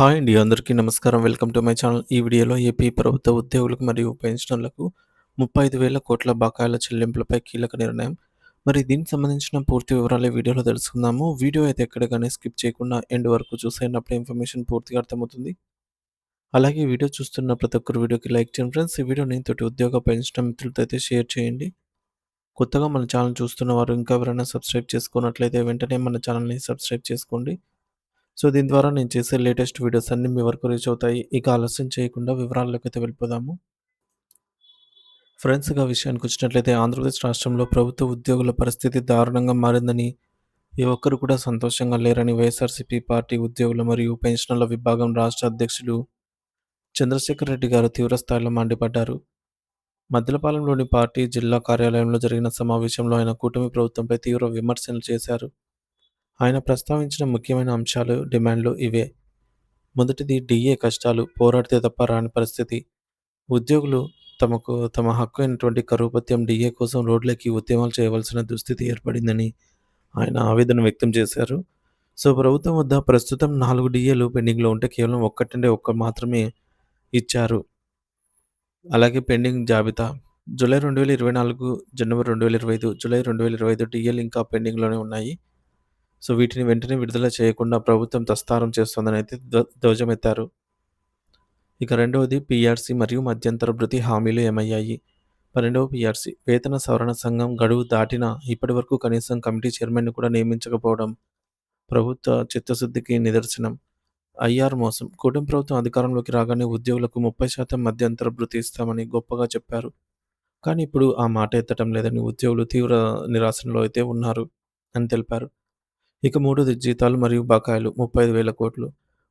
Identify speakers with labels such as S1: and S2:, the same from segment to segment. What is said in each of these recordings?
S1: Hi అండి అందరికీ నమస్కారం. Welcome to my channel. ఈ వీడియోలో ఏపీ ప్రభుత్వ ఉద్యోగులకు మరియు పెన్షనర్లకు ముప్పై ఐదు వేల కోట్ల బకాయిల చెల్లింపులపై కీలక నిర్ణయం. మరి దీనికి సంబంధించిన పూర్తి వివరాలు వీడియోలో తెలుసుకుందాము. వీడియో అయితే ఎక్కడగానే స్కిప్ చేయకుండా ఎండ్ వరకు చూసేటప్పుడు ఇన్ఫర్మేషన్ పూర్తిగా అర్థమవుతుంది. అలాగే వీడియో చూస్తున్న ప్రతి ఒక్కరు వీడియోకి లైక్ చేయండి ఫ్రెండ్స్. ఈ నేను తోటి ఉద్యోగ పెన్షన్ మిత్రులతో అయితే షేర్ చేయండి. కొత్తగా మన ఛానల్ చూస్తున్న వారు ఇంకా ఎవరైనా సబ్స్క్రైబ్ చేసుకున్నట్లయితే వెంటనే మన ఛానల్ని సబ్స్క్రైబ్ చేసుకోండి. సో దీని ద్వారా నేను చేసే లేటెస్ట్ వీడియోస్ అన్నీ మీ వరకు రీచ్ అవుతాయి. ఇక ఆలస్యం చేయకుండా వివరాల్లోకి అయితే వెళ్ళిపోదాము. ఫ్రెండ్స్గా విషయానికి వచ్చినట్లయితే ఆంధ్రప్రదేశ్ రాష్ట్రంలో ప్రభుత్వ ఉద్యోగుల పరిస్థితి దారుణంగా మారిందని ఏ ఒక్కరు కూడా సంతోషంగా లేరని వైఎస్ఆర్సీపీ పార్టీ ఉద్యోగుల మరియు పెన్షనర్ల విభాగం రాష్ట్ర అధ్యక్షులు చంద్రశేఖర్ రెడ్డి గారు తీవ్రస్థాయిలో మండిపడ్డారు. మద్దలపాలెంలోని పార్టీ జిల్లా కార్యాలయంలో జరిగిన సమావేశంలో ఆయన కూటమి ప్రభుత్వంపై తీవ్ర విమర్శలు చేశారు. ఆయన ప్రస్తావించిన ముఖ్యమైన అంశాలు డిమాండ్లు ఇవే. మొదటిది డిఏ కష్టాలు పోరాడితే తప్ప రాని పరిస్థితి. ఉద్యోగులు తమకు తమ హక్కు అయినటువంటి కరువు డిఏ కోసం రోడ్లకి ఉద్యమాలు చేయవలసిన దుస్థితి ఏర్పడిందని ఆయన ఆవేదన వ్యక్తం చేశారు. సో ప్రభుత్వం వద్ద ప్రస్తుతం నాలుగు డిఏలు పెండింగ్లో ఉంటే కేవలం ఒక్కటంటే ఒక్క మాత్రమే ఇచ్చారు. అలాగే పెండింగ్ జాబితా. జూలై రెండు వేల ఇరవై నాలుగు జనవరి రెండు వేల ఇరవై ఐదు జూలై రెండు వేల ఇరవై ఐదు డిఏలు ఇంకా పెండింగ్లోనే ఉన్నాయి. సో వీటిని వెంటనే విడుదల చేయకుండా ప్రభుత్వం తస్తారం చేస్తోందని అయితే ధ్వ- ధ్వజమెత్తారు. ఇక రెండవది పీఆర్సీ మరియు మధ్యంతర భృతి హామీలు ఏమయ్యాయి? పన్నెండవ పీఆర్సీ వేతన సవరణ సంఘం గడువు దాటినా ఇప్పటి వరకు కనీసం కమిటీ చైర్మన్ను కూడా నియమించకపోవడం ప్రభుత్వ చిత్తశుద్ధికి నిదర్శనం. ఐఆర్ మోసం కూటమి ప్రభుత్వం అధికారంలోకి రాగానే ఉద్యోగులకు ముప్పై శాతం మధ్యంతర భృతి ఇస్తామని గొప్పగా చెప్పారు. కానీ ఇప్పుడు ఆ మాట ఎత్తడం లేదని ఉద్యోగులు తీవ్ర నిరాశలో అయితే ఉన్నారు అని తెలిపారు. ఇక మూడోది జీతాలు మరియు బకాయిలు ముప్పై ఐదు వేల కోట్లు.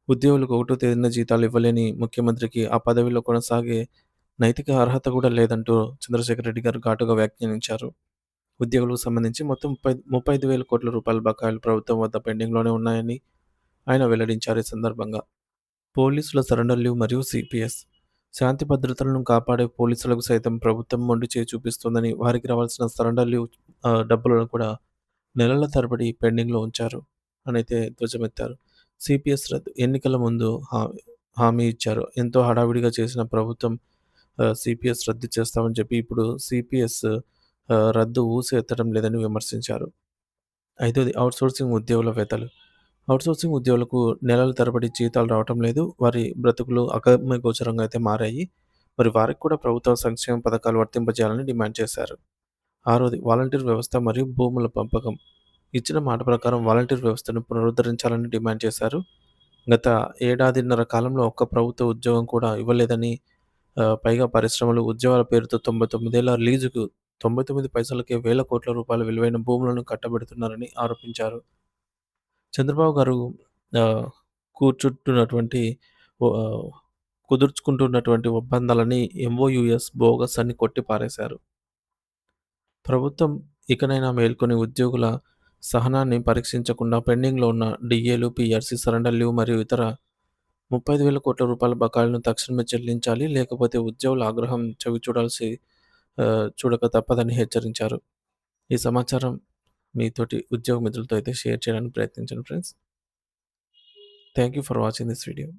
S1: ఉద్యోగులకు ఒకటో తేదీన జీతాలు ఇవ్వలేని ముఖ్యమంత్రికి ఆ పదవిలో కొనసాగే నైతిక అర్హత కూడా లేదంటూ చంద్రశేఖర్ రెడ్డి గారు ఘాటుగా వ్యాఖ్యానించారు. ఉద్యోగులకు సంబంధించి మొత్తం ముప్పై ముప్పై ఐదు వేల కోట్ల రూపాయల బకాయిలు ప్రభుత్వం వద్ద పెండింగ్లోనే ఉన్నాయని ఆయన వెల్లడించారు ఈ సందర్భంగా. పోలీసుల సరెండర్ లీవ్ మరియు సిపిఎస్ శాంతి భద్రతలను కాపాడే పోలీసులకు సైతం ప్రభుత్వం మొండి చేయి చూపిస్తోందని వారికి రావాల్సిన సరెండర్ లీవ్ డబ్బులను కూడా నెలల తరబడి పెండింగ్లో ఉంచారు అని అయితే ధ్వజమెత్తారు. సిపిఎస్ రద్దు ఎన్నికల ముందు హా- హామీ ఇచ్చారు. ఎంతో హడావిడిగా చేసిన ప్రభుత్వం సిపిఎస్ రద్దు చేస్తామని చెప్పి ఇప్పుడు సిపిఎస్ రద్దు ఊసి ఎత్తడం లేదని విమర్శించారు. ఐదోది అవుట్సోర్సింగ్ ఉద్యోగుల వేతలు. అవుట్సోర్సింగ్ ఉద్యోగులకు నెలల తరబడి జీతాలు రావటం లేదు. వారి బ్రతుకులు అగమ్య గోచరంగా అయితే మారాయి. మరి వారికి కూడా ప్రభుత్వ సంక్షేమ పథకాలు వర్తింపజేయాలని డిమాండ్ చేశారు. ఆరోది వాలంటీర్ వ్యవస్థ మరియు భూముల పంపకం. ఇచ్చిన మాట ప్రకారం వాలంటీర్ వ్యవస్థను పునరుద్ధరించాలని డిమాండ్ చేశారు. గత ఏడాదిన్నర కాలంలో ఒక్క ప్రభుత్వ ఉద్యోగం కూడా ఇవ్వలేదని పైగా పరిశ్రమలు ఉద్యోగాల పేరుతో తొంభై తొమ్మిదేళ్ళ లీజుకు తొంభై తొమ్మిది పైసలకే వేల కోట్ల రూపాయల విలువైన భూములను కట్టబెడుతున్నారని ఆరోపించారు. చంద్రబాబు గారు కూర్చుంటున్నటువంటి కుదుర్చుకుంటున్నటువంటి ఒప్పందాలని ఎంఓయుఎస్ బోగస్ అని కొట్టి పారేశారు ప్రభుత్వం ఇకనైనా మేల్కొని ఉద్యోగుల సహనాన్ని పరీక్షించకుండా పెండింగ్లో ఉన్న డిఏలు పిఆర్సీ సరెండర్ లీవ్ మరియు ఇతర ముప్పై ఐదు వేల కోట్ల రూపాయల బకాయిలను తక్షణమే చెల్లించాలి. లేకపోతే ఉద్యోగుల ఆగ్రహం చవి చూడాల్సి చూడక తప్పదని హెచ్చరించారు. ఈ సమాచారం మీతోటి ఉద్యోగ మిత్రులతో అయితే షేర్ చేయడానికి ప్రయత్నించండి friends. Thank you for watching this video.